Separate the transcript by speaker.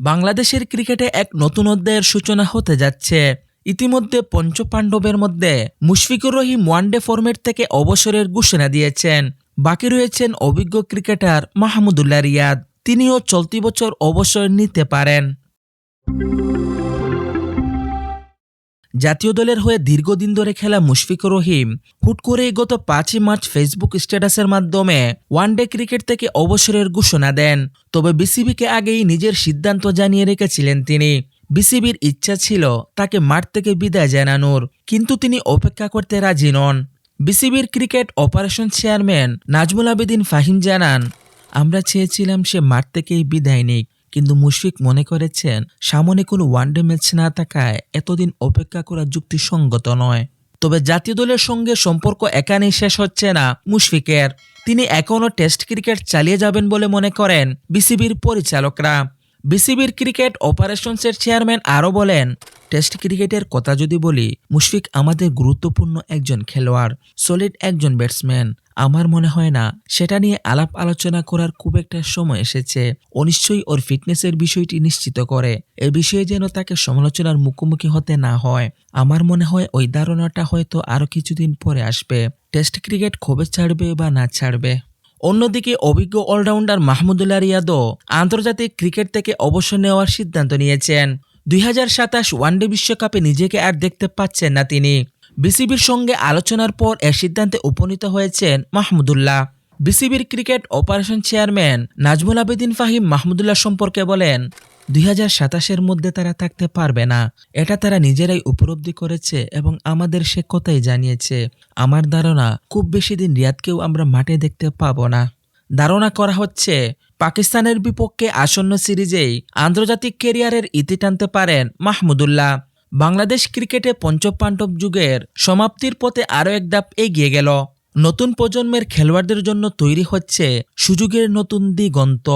Speaker 1: বাংলাদেশের ক্রিকেটে এক নতুন অধ্যায়ের সূচনা হতে যাচ্ছে। ইতিমধ্যে পঞ্চপাণ্ডবের মধ্যে মুশফিকুর রহিম ওয়ানডে ফরম্যাট থেকে অবসরের ঘোষণা দিয়েছেন। বাকি রয়েছেন অভিজ্ঞ ক্রিকেটার মাহমুদুল্লাহ রিয়াদ। তিনিও চলতি বছর অবসর নিতে পারেন। জাতীয় দলের হয়ে দীর্ঘদিন ধরে খেলা মুশফিকুর রহিম হুট করেই গত পাঁচই মার্চ ফেসবুক স্ট্যাটাসের মাধ্যমে ওয়ানডে ক্রিকেট থেকে অবসরের ঘোষণা দেন। তবে বিসিবিকে আগেই নিজের সিদ্ধান্ত জানিয়ে রেখেছিলেন তিনি। বিসিবির ইচ্ছা ছিল তাকে মাঠ থেকে বিদায় জানানোর, কিন্তু তিনি অপেক্ষা করতে রাজি নন। বিসিবির cricket operation chairman Nazmul Abedin Fahim জানান, আমরা চেয়েছিলাম সে মাঠ থেকেই বিদায় নিক। কিন্তু মুশফিক মনে করেছেন, সামনে কোনো ওয়ানডে ম্যাচ না থাকায় এতদিন অপেক্ষা করা যুক্তিসঙ্গত নয়। তবে জাতীয় দলের সঙ্গে সম্পর্ক এখানেই শেষ হচ্ছে না মুশফিকের। তিনি এখনও টেস্ট ক্রিকেট চালিয়ে যাবেন বলে মনে করেন বিসিবির পরিচালকরা। বিসিবির ক্রিকেট অপারেশনসের চেয়ারম্যান আরও বলেন, টেস্ট ক্রিকেটের কথা যদি বলি, মুশফিক আমাদের গুরুত্বপূর্ণ একজন খেলোয়াড়, সলিড একজন ব্যাটসম্যান। আমার মনে হয় না। সেটা নিয়ে আলাপ আলোচনা করার খুব একটা সময় এসেছে। অনিশ্চয়ই ওর ফিটনেসের বিষয়টি নিশ্চিত করে। এ বিষয়ে যেন তাকে সমালোচনার মুখোমুখি হতে না হয়। আমার মনে হয় ওই ধারণাটা হয়তো আরও কিছুদিন পরে আসবে। টেস্ট ক্রিকেট কবে ছাড়বে বা না ছাড়বে? অন্যদিকে অভিজ্ঞ অলরাউন্ডার মাহমুদুল্লাহ রিয়াদও আন্তর্জাতিক ক্রিকেট থেকে অবসর নেওয়ার সিদ্ধান্ত নিয়েছেন। দুই হাজার সাতাশ ওয়ানডে বিশ্বকাপে নিজেকে আর দেখতে পাচ্ছেন না তিনি। বিসিবির সঙ্গে আলোচনার পর এ সিদ্ধান্তে উপনীত হয়েছেন মাহমুদুল্লাহ। বিসিবির cricket operation chairman Nazmul Abedin Fahim Mahmudullah সম্পর্কে বলেন, দুই হাজার সাতাশের মধ্যে তারা থাকতে পারবে না। এটা তারা নিজেরাই উপলব্ধি করেছে এবং আমাদের সে কথাই জানিয়েছে। আমার ধারণা, খুব বেশি দিন রিয়াদকেও আমরা মাঠে দেখতে পাবো না। ধারণা করা হচ্ছে, পাকিস্তানের বিপক্ষে আসন্ন সিরিজেই আন্তর্জাতিক কেরিয়ারের ইতি টানতে পারেন মাহমুদুল্লাহ। বাংলাদেশ ক্রিকেটে পঞ্চপাণ্ডব যুগের সমাপ্তির পথে আরও এক ধাপ এগিয়ে গেল। নতুন প্রজন্মের খেলোয়াড়দের জন্য তৈরি হচ্ছে সুযোগের নতুন দিগন্ত।